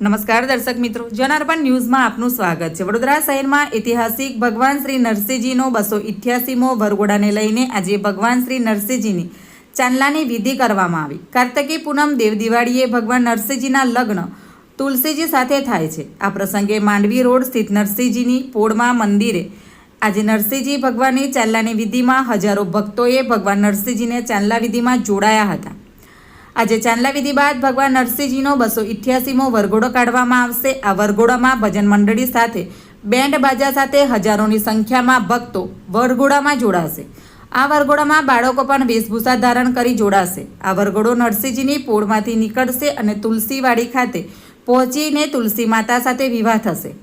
નમસ્કાર દર્શક મિત્રો, જનાર્પણ ન્યૂઝમાં આપનું સ્વાગત છે. વડોદરા શહેરમાં ઐતિહાસિક ભગવાન શ્રી નરસિંહજીનો બસો ઇઠ્યાસીમો વરઘોડાને લઈને આજે ભગવાન શ્રી નરસિંહજીની ચાંદલાની વિધિ કરવામાં આવી. કાર્તકી પૂનમ દેવ દિવાળીએ ભગવાન નરસિંહજીના લગ્ન તુલસીજી સાથે થાય છે. આ પ્રસંગે માંડવી રોડ સ્થિત નરસિંહજીની પોળમાં મંદિરે આજે નરસિંહજી ભગવાનની ચાંદલાની વિધિમાં હજારો ભક્તોએ ભગવાન નરસિંહજીને ચાંદલા વિધિમાં જોડાયા હતા. આજે ચાંદલા વિધિ બાદ ભગવાન નરસિંહજીનો બસો ઇઠ્યાસીમો વરઘોડો કાઢવામાં આવશે. આ વરઘોડામાં ભજન મંડળી સાથે, બેન્ડ બાજા સાથે હજારોની સંખ્યામાં ભક્તો વરઘોડામાં જોડાશે. આ વરઘોડામાં બાળકો પણ વેશભૂષા ધારણ કરી જોડાશે. આ વરઘોડો નરસિંહજીની પોળમાંથી નીકળશે અને તુલસીવાડી ખાતે પહોંચીને તુલસી માતા સાથે વિવાહ થશે.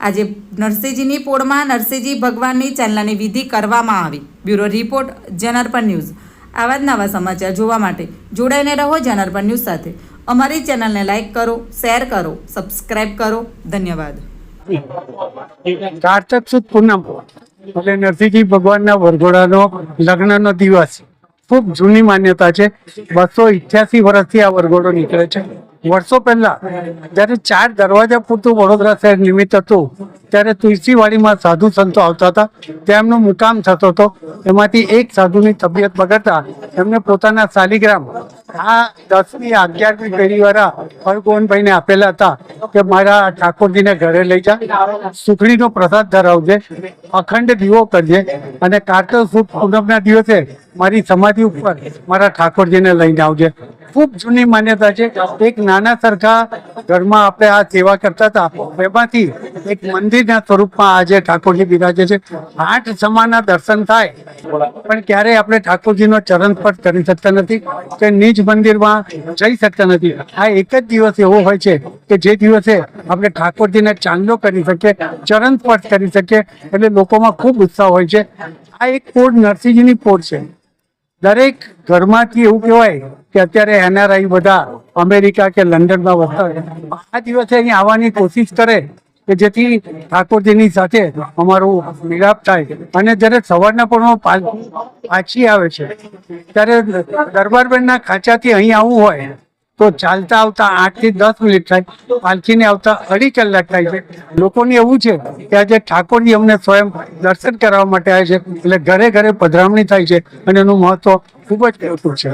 આજે નરસિંહજીની પોળમાં નરસિંહજી ભગવાનની ચાંદલાની વિધિ કરવામાં આવી. બ્યુરો રિપોર્ટ જનરપન ન્યૂઝ. આવા જ નવા સમાચાર જોવા માટે જોડાઈને રહો જનાર્પણ ન્યૂઝ સાથે. અમારી ચેનલને લાઇક કરો શેર કરો સબસ્ક્રાઇબ કરો. ધન્યવાદ. કાર્તક સુદ પૂનમ. એટલે નરસિંહજી ભગવાનના વરઘોડાનો લગ્નનો દિવસ. ખૂબ જૂની માન્યતા છે. બસો ઇઠ્યાસી વર્ષથી આ વરઘોડો નીકળે છે. વર્ષો પહેલા જ્યારે ચાર દરવાજા પૂરતું વડોદરા શહેર નિમિત્ત હતું, ત્યારે તુલસીવાડીમાં સાધુ સંતો આવતા હતા. ત્યાં મુકામ થતો હતો. એમાંથી એક સાધુની તબિયત બગડતા એમને પોતાના શાલિગ્રામ, આ દસમી અગિયારમી પેઢીવાળા હરગોવનભાઈને આપેલા હતા કે મારા ઠાકોરજીને ઘરે લઈ જા. સુખડીનો પ્રસાદ ધરાવજે, અખંડ દીવો કરજે અને કાર્તક સુદ પૂનમના દિવસે મારી સમાધિ ઉપર મારા ઠાકોરજીને લઈને આવજે. ખૂબ જૂની માન્યતા છે. એક નાના સરખા ઘરમાં આપણે આ સેવા કરતા હતા. એમાંથી એક મંદિરના સ્વરૂપમાં આજે ઠાકોરજી બિરાજે છે. આઠ સમાના દર્શન થાય. પણ ક્યારેય આપણે ઠાકોરજીનો ચરણ સ્પર્શ કરી શકતા નથી કે નિજ મંદિરમાં જઈ શકતા નથી. આ એક જ દિવસ એવો હોય છે કે જે દિવસે આપણે ઠાકોરજીને ચાંદલો કરી શકીએ, ચરણ સ્પર્શ કરી શકીએ. એટલે લોકોમાં ખૂબ ઉત્સાહ હોય છે. આ એક પોળ નરસિંહજીની પોળ છે. દરેક ઘરમાંથી એવું કહેવાય કે અત્યારે એનઆરઆઈ બધા અમેરિકા કે લંડનમાં વસતા હોય આ દિવસે અહીં આવવાની કોશિશ કરે કે જેથી ઠાકોરજીની સાથે અમારું મિલાપ થાય. અને જ્યારે સવારના પણ પાછી આવે છે, ત્યારે દરબારબેનના ખાંચાથી અહીં આવવું હોય તો ચાલતા આવતા આઠથી દસ મિનિટ થાય, પાલખીને આવતા અઢી કલાક થાય છે. લોકોને એવું છે કે આજે ઠાકોરજી અમને સ્વયં દર્શન કરવા માટે આવે છે, એટલે ઘરે ઘરે પધરામણી થાય છે અને એનું મહત્વ ખૂબ જ મોટું છે.